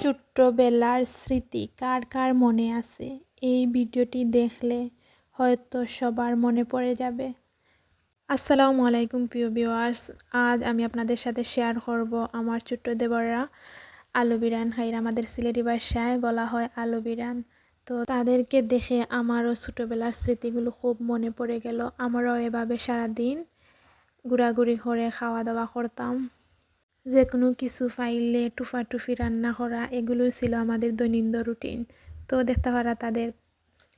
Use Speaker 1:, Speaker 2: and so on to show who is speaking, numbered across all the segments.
Speaker 1: ছোট্টবেলার স্মৃতি কার কার মনে আছে? এই ভিডিওটি দেখলে হয়তো সবার মনে পড়ে যাবে। আসসালামু আলাইকুম, প্রিয় ভিউয়ার্স আজ আমি আপনাদের সাথে শেয়ার করব আমার ছোট্ট দেবররা আলু বিরান খাইর আমাদের সিলেটি ভাষায় বলা হয় আলু বিরান তো তাদেরকে দেখে আমারও ছোটোবেলার স্মৃতিগুলো খুব মনে পড়ে গেল। আমারও এভাবে সারাদিন ঘোরাঘুরি করে খাওয়া দাওয়া করতাম। যে কোনো কিছু ফাইলে টুফাটুফি রান্না করা এগুলো ছিল আমাদের দৈনন্দিন রুটিন তো দেখতে পারা তাদের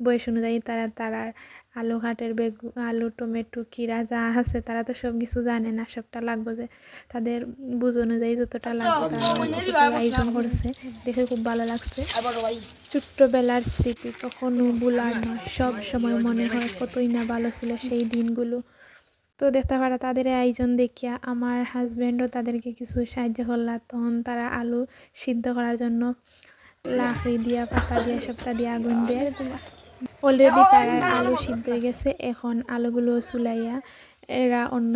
Speaker 1: বয়স অনুযায়ী তারা তারা আলু ঘাটের বেগু আলু টমেটো কিরা যা আছে তারা তো সব কিছু জানে না সবটা লাগবে যে তাদের বুঝ অনুযায়ী যতটা লাগবে তারা আয়োজন করছে। দেখে খুব ভালো লাগছে। ছোট্টবেলার স্মৃতি কখনো ভুলার নয়। সব সময় মনে হয় কতই না ভালো ছিল সেই দিনগুলো। তো দেখতে পারা তাদের আয়োজন দেখিয়া আমার হাজব্যান্ডও তাদেরকে কিছু সাহায্য করলা। তখন তারা আলু সিদ্ধ করার জন্য লাকড়ি দিয়া, পাতা দিয়া সবটা দিয়ে আগুন দিয়ে। অলরেডি তারা আলু সিদ্ধ হয়ে গেছে। এখন আলুগুলো চুলাইয়া এরা অন্য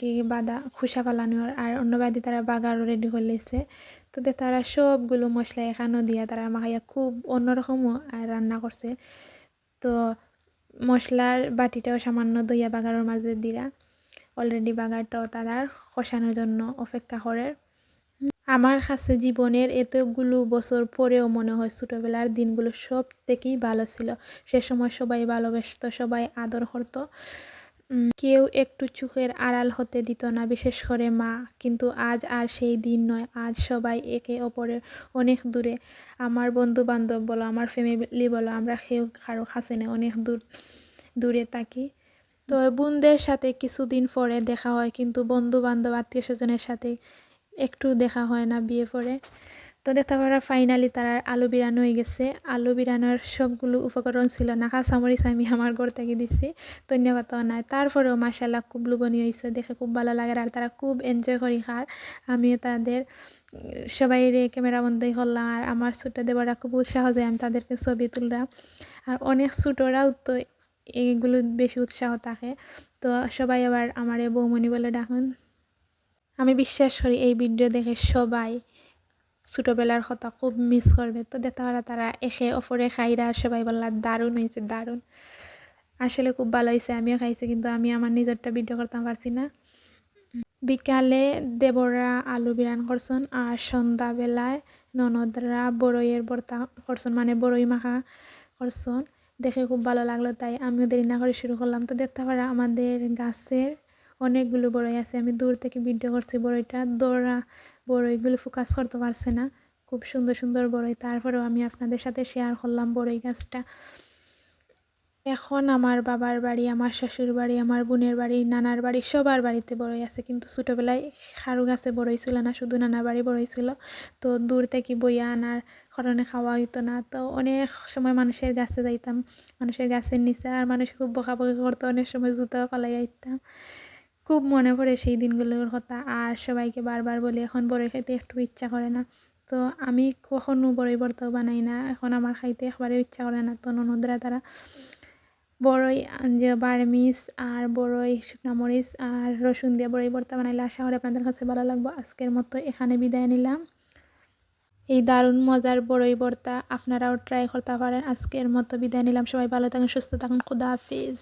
Speaker 1: কি বাদা খুসা ফালানোর আর অন্য দিয়ে তারা বাগারও রেডি করে লেছে। তো তারা সবগুলো মশলা এখানেও দিয়া তারা মাখাইয়া খুব অন্যরকমও রান্না করছে। তো মশলার বাটিটাও সামান্য দইয়া বাগারের মাঝে দিরা অলরেডি বাগারটাও তারা কষানোর জন্য অপেক্ষা করে আমার কাছে জীবনের এতগুলো বছর পরেও মনে হয় ছোটোবেলার দিনগুলো সব থেকেই ভালো ছিল সে সময় সবাই ভালোবাসত সবাই আদর করতো কেউ একটু চোখের আড়াল হতে দিত না, বিশেষ করে মা। কিন্তু আজ আর সেই দিন নয়, আজ সবাই একে অপরের অনেক দূরে। আমার বন্ধু বান্ধব বলো, আমার ফ্যামিলি বলো, আমরা কেউ কারও কাছে না অনেক দূর, দূরে থাকি। তো বোনদের সাথে কিছুদিন পরে দেখা হয়, কিন্তু বন্ধু বান্ধব আত্মীয় স্বজনের সাথে একটু দেখা হয় না বিয়ে পরে। তো দেখতে পারা ফাইনালি তারা আলু বিরানো হয়ে গেছে। আলু বিরানোর সবগুলো উপকরণ ছিল না, কাঁচামরিচ আমি আমার ঘর থেকে দিছি, ধন্যবাদ নাই। তারপরেও মাসাল্লাহ খুব লুবনি হয়েছে, দেখে খুব ভালো লাগে আর তারা খুব এনজয় করি খার আমিও তাদের, সবাই রে ক্যামেরা বন্ধই করলাম আর আমার ছোটো দেবরা খুব উৎসাহ যায় আমি তাদেরকে ছবি তুললাম। আর অনেক ছোটরাও তো এইগুলো বেশি উৎসাহ থাকে। তো সবাই আবার আমার এই বৌমণি বলে ডাকুন। আমি বিশ্বাস করি এই ভিডিও দেখে সবাই ছোটোবেলার কথা খুব মিস করবে। তো দেখতে পারা তারা একে অপরে খাইরা আর সবাই বললা, দারুণ হয়েছে দারুণ। আসলে খুব ভালো হয়েছে আমিও খাইছি, কিন্তু আমি আমার নিজেরটা ভিডিও করতে পারছি না। বিকালে দেবরা আলু বিরান করছেন আর সন্ধ্যাবেলায় ননদরা বড়ইয়ের ভর্তা করছেন মানে বড়ই মাখা করছেন। দেখে খুব ভালো লাগল, তাই আমিও দেরি না করে শুরু করলাম। তো দেখতে পারা, আমাদের গাছের অনেকগুলো বড়ই আছে। আমি দূর থেকে ভিডিও করছি বড়ইটা। দৌড়া বড়ইগুলো ফোকাস করতে পারছে না। খুব সুন্দর সুন্দর বড়ই। তারপরেও আমি আপনাদের সাথে শেয়ার করলাম বড়ই গাছটা। এখন আমার বাবার বাড়ি, আমার শ্বশুর বাড়ি, আমার বোনের বাড়ি, নানার বাড়ি, সবার বাড়িতে বড়ই আছে। কিন্তু ছোটোবেলায় খারু গাছে বড়ই ছিল না, শুধু নানার বাড়ি বড়ই ছিল। তো দূর থেকে বইয়া আনার কারণে খাওয়া হইতো না। তো অনেক সময় মানুষের গাছে যাইতাম, মানুষের গাছের নিচে, আর মানুষ খুব বকাবকি করতো, অনেক সময় জুতো পালাই আইতাম। খুব মনে পড়ে সেই দিনগুলোর কথা। আর সবাইকে বারবার বলি, এখন বড়ই খাইতে একটু ইচ্ছা করে না। তো আমি কখনো বড়ই ভর্তাও বানাই না। এখন আমার খাইতে একবারে ইচ্ছা করে না। তো ননদরা তারা বড়ই যে বারমিস আর বড়ই শুকনা মরিচ আর রসুন দিয়ে বড়ই ভর্তা বানাইলে আশা করি আপনাদের কাছে ভালো লাগবো। আজকের মতো এখানে বিদায় নিলাম। এই দারুণ মজার বড়ই ভর্তা আপনারাও ট্রাই করতে পারেন। আজকের মতো বিদায় নিলাম। সবাই ভালো থাকুন, সুস্থ থাকুন। খুদা হাফিজ।